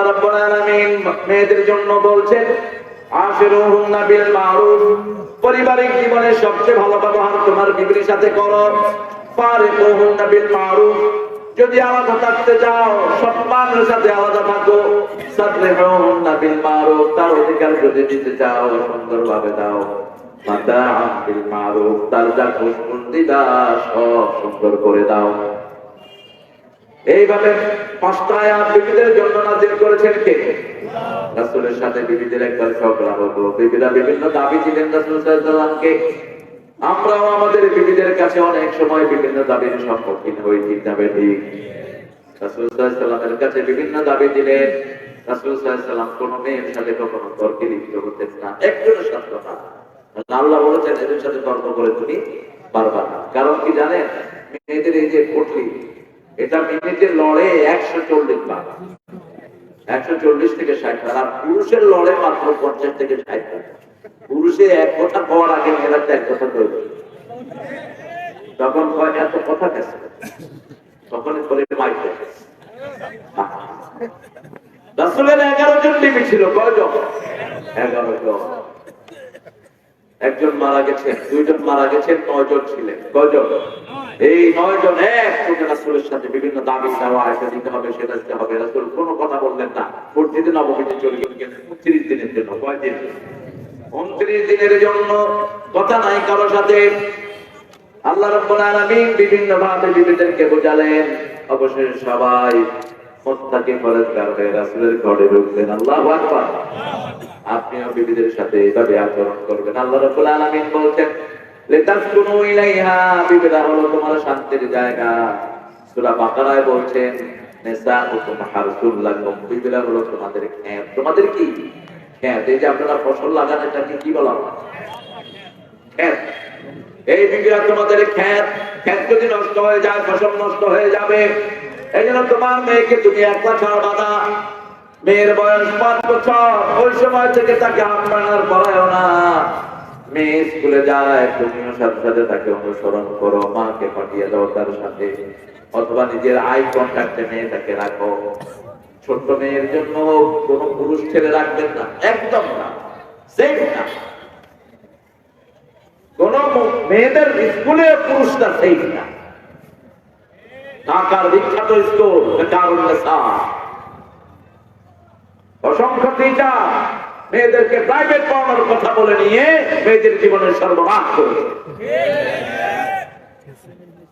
আল্লাহ রাব্বুল আলামিন মেয়েদের জন্য বলছেন আশিরুহুন্না বিল মারুফ, পারিবারিক জীবনে সবচেয়ে ভালো ব্যবহার তোমার বিবির সাথে করো। ফারিকুহুন্না বিল মারুফ, যদি আলাদা থাকতে চাও সম্মানের সাথে আলাদা থাকো। বিল মারুফ, তার অধিকার যদি দিতে চাও, সুন্দরভাবে দাও। মাতাআম বিল মারুফ, তার যা দাও সব সুন্দর করে দাও। এইভাবে পাঁচটা আয়াত বিবিদের জন্য নাজিল করেছেন কে? রাসূলের সাথে বিবিদের একবার বিভিন্ন দাবি দিলেন রাসূল আমরাও আমাদের বিবিদের কাছে অনেক সময় বিভিন্ন দাবির সম্মুখীন হই, ঠিক ঠিক রাসূল সাল্লাল্লাহু কাছে বিভিন্ন দাবি দিলেন। রাসূল সাল্লাল্লাহু কোন মেয়ের সাথে কখনো তর্কে লিপ্ত না। সাথে আল্লাহ বলেছেন, এদের সাথে তর্ক করে তুমি পারবা না। কারণ কি জানেন? মেয়েদের এই যে পটলি এটা মিনিটে লড়ে একশো চল্লিশ বার। একশো চল্লিশ থেকে ষাট বার। আর পুরুষের লড়ে মাত্র পঞ্চাশ থেকে ষাট বার। পুরুষে এক কথা পাওয়ার আগে মেয়েরা এক কথা তৈরি তখন কয়, এত কথা গেছে তখন করে মাইক রাসুলের এগারো জন টিভি ছিল, কয়জন? এগারো জন। একজন মারা গেছেন, দুইজন মারা গেছেন নয় জন ছিলেন। কয়জন? এই নয় জন একসঙ্গে রাসুলের সাথে বিভিন্ন দাবি দেওয়া এটা দিতে হবে, সেটা দিতে হবে। রাসুল কোনো কথা বললেন না। প্রতিদিন নবমীতে চলে গেলেন উনত্রিশ দিনের জন্য। কয়দিন উনত্রিশ দিনের জন্য কথা নাই কারও সাথে। আল্লাহ রব্বুল আলামিন বিভিন্ন ভাবে বিবিদেরকে বোঝালেন। অবশেষে সবাই মোত্তাকি পরেজগার হয়ে রাসূলের ঘরে ঢুকলেন। আল্লাহু আকবার। আপনিও বিবিদের সাথে এইভাবে আচরণ করবেন। আল্লাহ রাব্বুল আলামিন বলছেন লিতাসকুনু ইলাইহা বিবিরা হলো তোমার শান্তির জায়গা। সূরা বাকারায় বলছেন নিসাউকুম হারসুল লাকুম বিবিরা হলো তোমাদের খেত তোমাদের কি? খেত এই যে আপনারা ফসল লাগান, এটাকে কি বলা হয়? খেত এই বিবিরা তোমাদের খেত খেত যদি নষ্ট হয়ে যায়, ফসল নষ্ট হয়ে যাবে। এই জন্য তোমার মেয়েকে তুমি একলা ছাড়বা না মেয়ের বয়স পাঁচ বছর। ওই সময় থেকে তাকে আপনার পড়ায় না। মেয়ে স্কুলে যায় তুমিও সাথে সাথে তাকে অনুসরণ করো, মাকে পাঠিয়ে দাও তার সাথে। অথবা নিজের আই কন্ট্যাক্টে মেয়েটাকে রাখো। ছোট্ট মেয়ের জন্য কোন পুরুষ ছেলে রাখবেন না, একদম না সেম না। কোন মেয়েদের স্কুলে পুরুষটা সেই না। ঢাকার বিখ্যাত স্কুল অসংখ্য টিচার মেয়েদেরকে প্রাইভেট পড়ানোর কথা বলে নিয়ে মেয়েদের জীবনের সর্বনাশ করেছে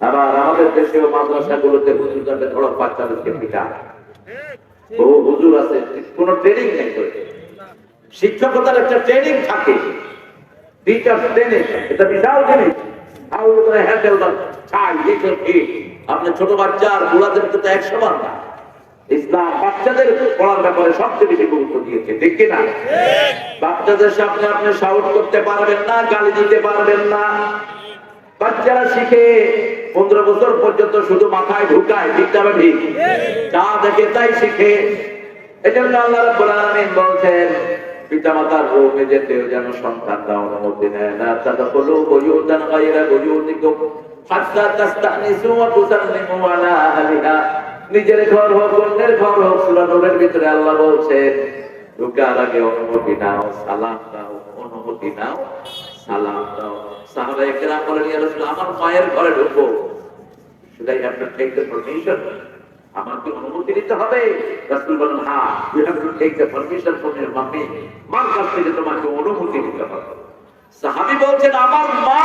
আবার আমাদের দেশেও মাদ্রাসাগুলোতে হুজুরদের ধরো বাচ্চাদেরকে পিটা বহু হুজুর আছে, কোন ট্রেনিং নেই তো। শিক্ষকতার একটা ট্রেনিং থাকে। টিচার ট্রেনিং এটা বিশাল জিনিস how to handle child little আপনি ছোট বাচ্চা আর বুড়াদেরকে তো এক সমান না ইসলাম বাচ্চাদের পড়ার ব্যাপারে সবচেয়ে বেশি গুরুত্ব দিয়েছে ঠিক কিনা? বাচ্চাদের সামনে আপনি সাউট করতে পারবেন না গালি দিতে পারবেন না। বাচ্চারা শিখে পনেরো বছর পর্যন্ত শুধু মাথায় ঢুকায় ঠিক যাবে ঠিক। যা দেখে তাই শিখে। এজন্য আল্লাহ রাব্বুল আলামিন বলছেন পিতামাতার রোগে যেন সন্তানরা অনুমতি নেয় না। তারা হলো বয়ুদান গায়রা বয়ুদিকুম হাত্তা তাস্তানিসু ওয়া তুসাল্লিমু আলা আহলিহা। নিজের ঘর হোক, অন্যের ঘর হোক সূরা ভিতরে আল্লাহ বলছে, ঢুকার আগে অনুমতি নাও, সালাম দাও, অনুমতি নাও, সালাম দাও। রাসূল আমার মায়ের ঘরে ঢুকবো কি অনুমতি নিতে হবে। রাসূল বলেন হ্যাঁ have to take the permission from your mommy মার কাছ থেকে তোমাকে অনুমতি নিতে হবে। সাহাবী বলছেন, আমার মা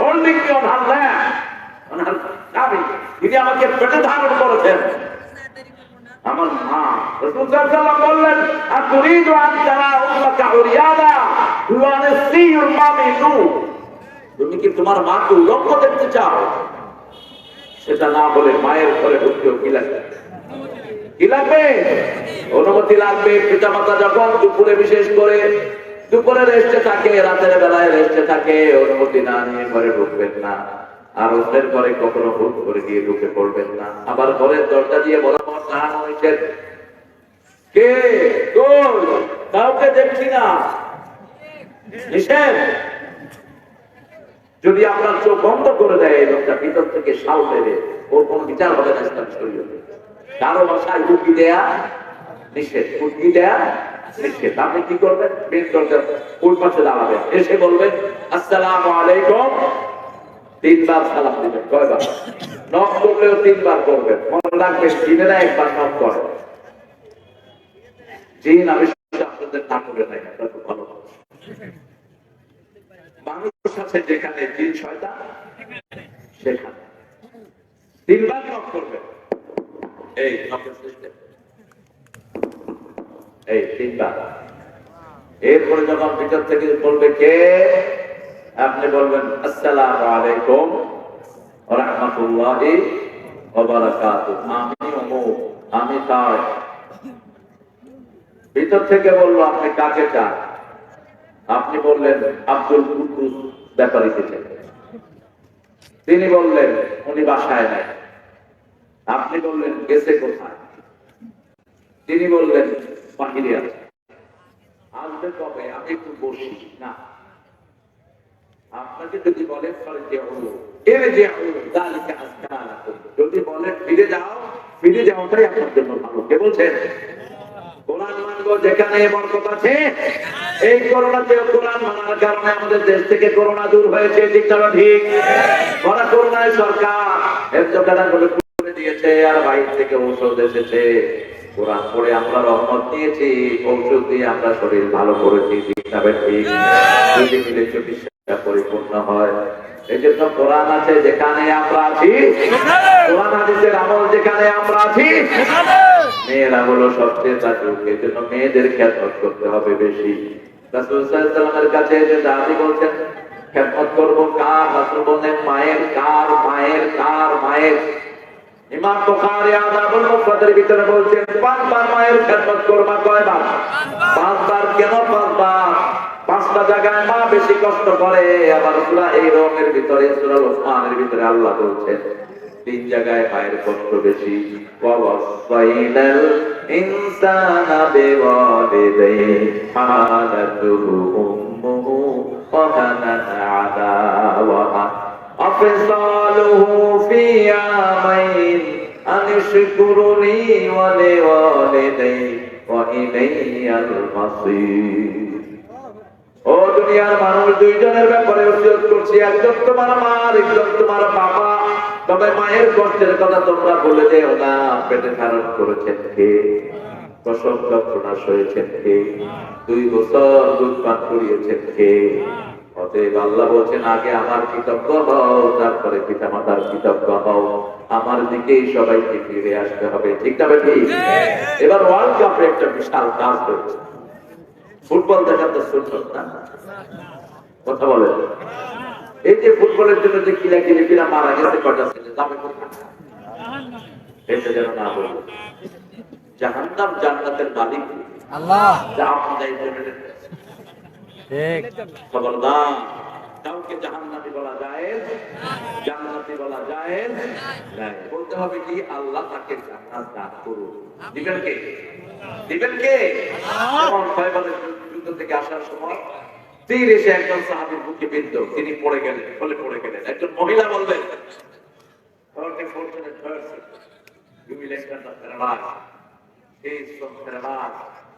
holding me on her lap on her tummy তিনি আমাকে পেটে ধারণ করেছেন। আমার মা বললেন দেখতে চাও? সেটা না বলে মায়ের ঢুকতেও কি লাগবে? কি লাগবে? অনুমতি লাগবে পিতা মাতা যখন দুপুরে বিশেষ করে দুপুরে রেস্টে থাকে, রাতের বেলায় রেস্টে থাকে, অনুমতি না নিয়ে ঘরে ঢুকবেন না। আর অন্যের ঘরে কখনো হুট করে গিয়ে ঢুকে পড়বেন না। আবার ঘরের দরজা দিয়ে বরাবর দাঁড়ানো হয়েছে কে? কাউকে দেখছি না। যদি আপনার চোখ বন্ধ করে দেয়, এই লোকটা ভিতর থেকে সাল দেবে। ওর কোন বিচার হবে না ইসলাম শরীয়তে। কারও বাসায় হুকি দেয়া নিষেধ। কুটকি দেয়া নিষেধ। আপনি কি করবেন? মেন দরজা ওই পাশে দাঁড়াবেন। এসে বলবেন, আসসালামু আলাইকুম। তিনবার সালাম দিবেন, কয়বার? নক করলেও তিনবার করবেন। মনে রাখবেন দিনেরা একবার নক করে। জিন, আমি আপনাদের নাই ভালো মানুষ। আছে যেখানে জিন সেখানে। তিনবার করবেন। এই এই, তিনবার। এরপরে যখন ভিতর থেকে বলবে কে? আপনি বলবেন, আসসালামু আলাইকুম রাহমাতুল্লাহি আমি অমুক, আমি তাই ভিতর থেকে বলল, আপনি কাকে চান? আপনি বললেন, আব্দুল কুদ্দুস ব্যাপারীকে চাই। তিনি বললেন, উনি বাসায় নাই। আপনি বললেন, গেছে কোথায়? তিনি বললেন, বাহিরে আছে। আসবে কবে, আমি একটু বসি, না। আপনাকে যদি বলে যদি বলে, ফিরে যাও, ফিরে যাওয়াটাই আপনার জন্য ভালো। কে বলছেন দিয়েছে, আর বাইরে থেকে এসেছে। আমরা রহমত নিয়েছি ঔষধ দিয়ে আমরা শরীর ভালো করেছি, ঠিক ঠিক? পরিপূর্ণ হয়। এই জন্য কোরআন আছে, যেখানে আমরা আছি, কোরআন আমল যেখানে আমরা আছি, মেয়েরা হলো সবচেয়ে এই জন্য মেয়েদের করতে হবে বেশি। রাসূল সাল্লাল্লাহু আলাইহি কাছে দাবি বলছেন করব কার? রাসূল বলেন মায়ের কার মায়ের কার, মায়ের। ইমাম বুখারী আদাবুল ভিতরে বলছেন, পাঁচবার মায়ের খ্যাতমত করবা কয়বার? পাঁচবার কেন পাঁচবার? পাঁচটা জায়গায় মা বেশি কষ্ট করে, আবার এই রঙের ভিতরে, সূরা লোকমানের ভিতরে আল্লাহ বলছেন তিন জায়গায় মায়ের কষ্ট বেশি। ওয়াসাইনাল ইনসানা বিওয়ালিদাইহি হামালাতুহু উম্মুহু ওয়া কানাত ও দুনিয়ার মানুষ দুইজনের ব্যাপারে উদ্যোগ করছি। একজন তোমার মা একজন তোমার বাবা। তবে মায়ের কষ্টের কথা তোমরা বলে দেও না। পেটে ধারণ করেছেন কে? প্রসব যন্ত্রণা সয়েছেন কে? দুই বছর দুধ পান করিয়েছেন কে? অতএব আল্লাহ বলছেন আগে আমার কৃতজ্ঞ হও তারপরে পিতা মাতার কৃতজ্ঞ হও। আমার দিকেই সবাইকে ফিরে আসতে হবে। ঠিক না ঠিক। এবার ওয়ার্ল্ড কাপে একটা বিশাল কাজ হয়েছে। ফুটবল দেখার তো সুন্দর না কথা বলে। এই যে ফুটবলের জন্য যে কিলা কিনে কিনা মারা গেছে কটা ছেলে? যাবে? এটা যেন না জাহান্নাম জান্নাতের মালিক। আল্লাহ। যা জন্য ঠিক। খবরদার। কাউকে জাহান্নাতি বলা যায় জান্নাতি বলা যায় বলতে হবে কি? আল্লাহ তাকে জান্নাত দান করুন দিবেন কে? দিবেন কে? যেমন থেকে আসার সময় তীর এসে একজন সাহাবীর বুকে বিদ্ধ। তিনি পড়ে গেলেন ফলে পড়ে গেলেন। একজন মহিলা বললেন.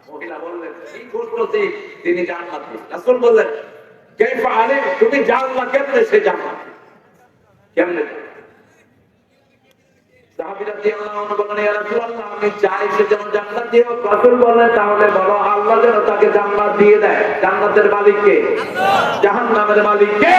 মহিলা বললেন, কি খুশনসিব তিনি জান্নাতি বললেন তুমি জানলা কেমনে সে জান্নাতি কেমনে? জান্নাতের মালিক কে? জাহান্নামের মালিক কে?